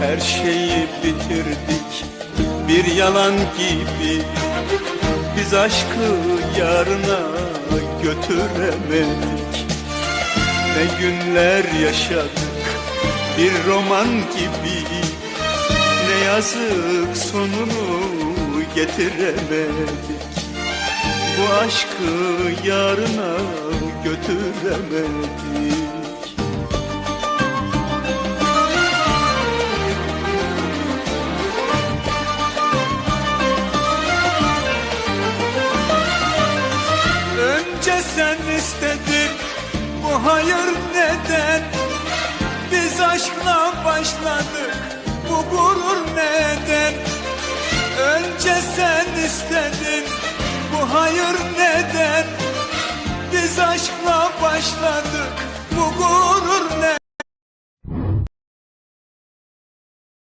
Her şeyi bitirdik bir yalan gibi. Biz aşkı yarına götüremedik. Ne günler yaşadık bir roman gibi. Ne yazık sonunu getiremedik. Bu aşkı yarına götüremedik Sen istedin bu hayır neden? Biz aşkla başladık bu gurur neden? Önce sen istedin bu hayır neden? Biz aşkla başladık